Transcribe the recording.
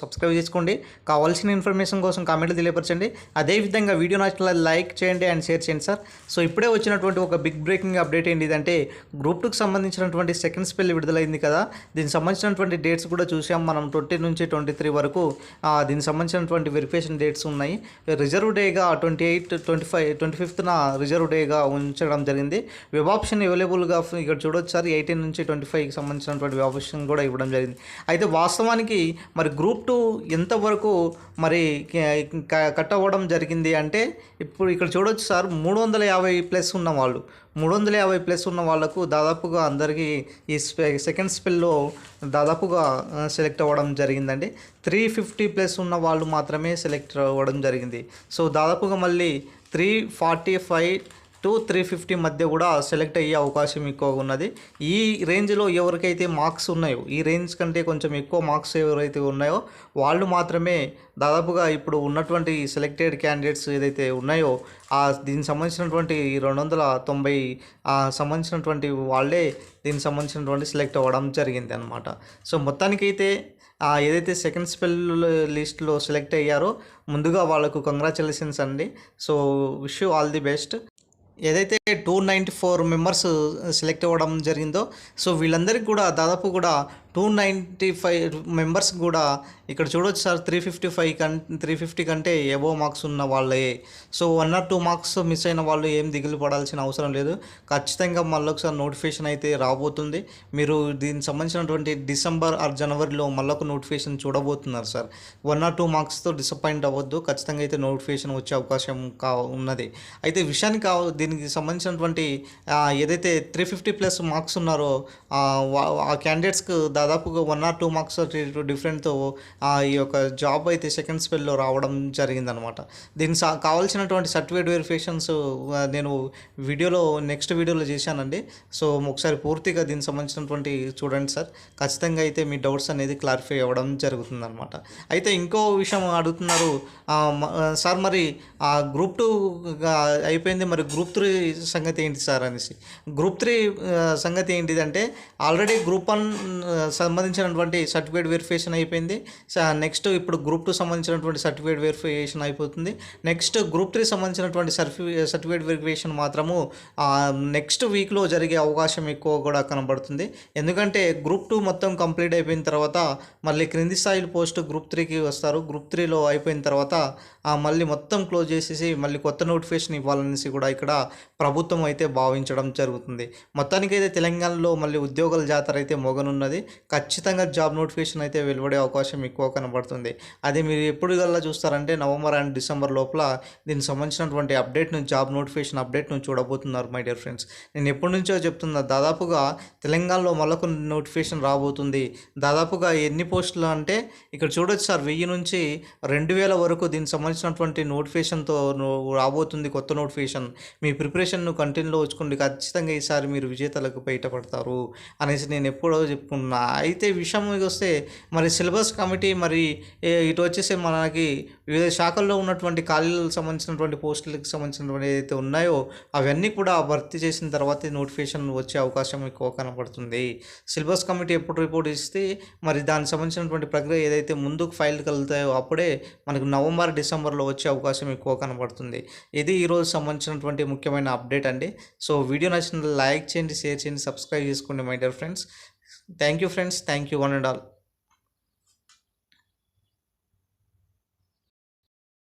Subscribe చేసుకోండి. కావాల్సిన information కోసం కామెంట్లు తెలియపరచండి. అదేవిధంగా వీడియో నచ్చినట్లయితే లైక్ చేయండి అండ్ షేర్ చేయండి సార్. సో ఇప్పుడే వచ్చినటువంటి ఒక బిగ్ బ్రేకింగ్ అప్డేట్ ఏంటి ఇదంటే గ్రూప్ టూకి సంబంధించినటువంటి సెకండ్ స్పెల్ విడుదలైంది కదా. దీనికి సంబంధించినటువంటి డేట్స్ కూడా చూసాం మనం ట్వంటీ నుంచి ట్వంటీ త్రీ వరకు. దీనికి సంబంధించినటువంటి వెరిఫికేషన్ డేట్స్ ఉన్నాయి. రిజర్వ్ డేగా twenty eight twenty five twenty ఫిఫ్త్న reserve డేగా ఉంచడం జరిగింది. వెబ్ ఆప్షన్ అవైలబుల్గా ఇక్కడ చూడొచ్చు సార్. ఎయిటీన్ నుంచి ట్వంటీ ఫైవ్కి సంబంధించినటువంటి వెబ్ ఆప్షన్ కూడా ఇవ్వడం జరిగింది. అయితే వాస్తవానికి మరి గ్రూప్ టూ ఎంతవరకు మరి కట్ అవ్వడం జరిగింది అంటే ఇప్పుడు ఇక్కడ చూడొచ్చు సార్ మూడు వందల యాభై ప్లస్ ఉన్న వాళ్ళు మూడు వందల యాభై ప్లస్ ఉన్న వాళ్ళకు దాదాపుగా అందరికీ ఈ స్పె సెకండ్ స్పెల్లో దాదాపుగా సెలెక్ట్ అవ్వడం జరిగిందండి. త్రీ ఫిఫ్టీ ప్లస్ ఉన్న వాళ్ళు మాత్రమే సెలెక్ట్ అవ్వడం జరిగింది. సో దాదాపుగా మళ్ళీ three forty five to three fifty మధ్య కూడా సెలెక్ట్ అయ్యే అవకాశం ఎక్కువగా ఉన్నది ఈ రేంజ్లో ఎవరికైతే మార్క్స్ ఉన్నాయో ఈ రేంజ్ కంటే కొంచెం ఎక్కువ మార్క్స్ ఎవరైతే ఉన్నాయో వాళ్ళు మాత్రమే దాదాపుగా ఇప్పుడు ఉన్నటువంటి సెలెక్టెడ్ క్యాండిడేట్స్ ఏదైతే ఉన్నాయో ఆ దీనికి సంబంధించినటువంటి రెండు వందల తొంభై సంబంధించినటువంటి వాళ్ళే దీనికి సంబంధించినటువంటి సెలెక్ట్ అవ్వడం జరిగింది అనమాట సో మొత్తానికైతే ఏదైతే సెకండ్ స్పెల్ లిస్ట్లో సెలెక్ట్ అయ్యారో ముందుగా వాళ్ళకు కంగ్రాచులేషన్స్ అండి. So wish all the best. ఏదైతే two ninety four members uh, select అవ్వడం జరిగిందో సో వీళ్ళందరికీ కూడా దాదాపు కూడా టూ నైంటీ ఫైవ్ మెంబర్స్ కూడా ఇక్కడ చూడొచ్చు sir three fifty five come three fifty కంటే ఎబో మార్క్స్ ఉన్న వాళ్ళే. So one or two marks miss అయిన వాళ్ళు ఏం దిగులు పడాల్సిన అవసరం లేదు. ఖచ్చితంగా మళ్ళీ ఒకసారి నోటిఫికేషన్ అయితే రాబోతుంది. మీరు దీనికి సంబంధించినటువంటి డిసెంబర్ ఆర్ జనవరిలో మళ్ళొక నోటిఫికేషన్ చూడబోతున్నారు సార్. వన్ ఆర్ టూ మార్క్స్తో డిసప్పాయింట్ అవ్వద్దు. ఖచ్చితంగా అయితే నోటిఫికేషన్ వచ్చే అవకాశం కా ఉన్నది. అయితే విషయానికి కావ దీనికి సంబంధించినటువంటి ఏదైతే త్రీ ఫిఫ్టీ ప్లస్ మార్క్స్ ఉన్నారో ఆ, ఆ క్యాండిడేట్స్కి దాదాపుగా వన్ ఆర్ టూ మార్క్స్ డిఫరెంట్తో ఈ యొక్క జాబ్ అయితే సెకండ్ స్పెల్లో రావడం జరిగిందనమాట దీనికి సా- కావాల్సినటువంటి సర్టిఫికేట్ వెరిఫికేషన్స్ నేను వీడియోలో నెక్స్ట్ వీడియోలో చేశానండి. సో ఒకసారి పూర్తిగా దీనికి సంబంధించినటువంటి చూడండి సార్. ఖచ్చితంగా అయితే మీ డౌట్స్ అనేది క్లారిఫై అవ్వడం జరుగుతుందనమాట అయితే ఇంకో విషయం అడుగుతున్నారు సార్ మరి ఆ గ్రూప్ టూ అయిపోయింది. మరి గ్రూప్ త్రీ సంగతి ఏంటి సార్ అనేసి. గ్రూప్ త్రీ సంగతి ఏంటిదంటే ఆల్రెడీ గ్రూప్ వన్ సంబంధించినటువంటి సర్టిఫికేట్ వెరిఫికేషన్ అయిపోయింది. నెక్స్ట్ ఇప్పుడు గ్రూప్ టూ సంబంధించినటువంటి సర్టిఫికేట్ వెరిఫికేషన్ అయిపోతుంది. నెక్స్ట్ గ్రూప్ త్రీ సంబంధించినటువంటి సర్ఫి సర్టిఫికేట్ వెరిఫికేషన్ మాత్రము నెక్స్ట్ వీక్లో జరిగే అవకాశం ఎక్కువ కూడా కనబడుతుంది. ఎందుకంటే గ్రూప్ టూ మొత్తం కంప్లీట్ అయిపోయిన తర్వాత మళ్ళీ క్రింది స్థాయిల పోస్ట్ గ్రూప్ త్రీకి వస్తారు. గ్రూప్ త్రీలో అయిపోయిన తర్వాత మళ్ళీ మొత్తం క్లోజ్ చేసేసి మళ్ళీ కొత్త నోటిఫికేషన్ ఇవ్వాలనేసి కూడా ఇక్కడ ప్రభుత్వం అయితే భావించడం జరుగుతుంది. మొత్తానికైతే తెలంగాణలో మళ్ళీ ఉద్యోగాల జాతర అయితే మొగనున్నది. ఖచ్చితంగా జాబ్ నోటిఫికేషన్ అయితే వెలువడే అవకాశం ఎక్కువ కనబడుతుంది. అది మీరు ఎప్పుడు గల్లా చూస్తారంటే నవంబర్ అండ్ డిసెంబర్ లోపల దీనికి సంబంధించినటువంటి అప్డేట్ను జాబ్ నోటిఫికేషన్ అప్డేట్ను చూడబోతున్నారు మై డియర్ ఫ్రెండ్స్. నేను ఎప్పటి నుంచో చెప్తున్నా దాదాపుగా తెలంగాణలో మరొక నోటిఫికేషన్ రాబోతుంది. దాదాపుగా ఎన్ని పోస్టులు అంటే ఇక్కడ చూడొచ్చు సార్ వెయ్యి నుంచి రెండు వేల వరకు దీనికి సంబంధించినటువంటి నోటిఫికేషన్తో రాబోతుంది కొత్త నోటిఫికేషన్. మీ ప్రిపరేషన్ను కంటిన్యూలో ఉంచుకోండి ఖచ్చితంగా ఈసారి మీరు విజేతలకు బయటపడతారు అనేసి నేను ఎప్పుడో చెప్పుకున్నా. అయితే విషయం వస్తే మరి సిలబస్ కమిటీ మరి ఇటు వచ్చేసి మనకి వివిధ శాఖల్లో ఉన్నటువంటి ఖాళీలకు సంబంధించినటువంటి పోస్టులకు సంబంధించినటువంటి ఏదైతే ఉన్నాయో అవన్నీ కూడా భర్తీ చేసిన తర్వాత నోటిఫికేషన్ వచ్చే అవకాశం ఎక్కువ కనపడుతుంది సిలబస్ కమిటీ ఎప్పుడు రిపోర్ట్ ఇస్తే మరి దానికి సంబంధించినటువంటి ప్రక్రియ ఏదైతే ముందుకు ఫైల్కి వెళ్తాయో అప్పుడే మనకు నవంబర్ డిసెంబర్లో వచ్చే అవకాశం ఎక్కువ కనపడుతుంది ఇది ఈరోజు సంబంధించినటువంటి ముఖ్యమైన అప్డేట్ అండి. సో వీడియో నచ్చిన లైక్ చేయండి షేర్ చేయండి సబ్స్క్రైబ్ చేసుకోండి my dear friends. Thank you, friends. Thank you, one and all.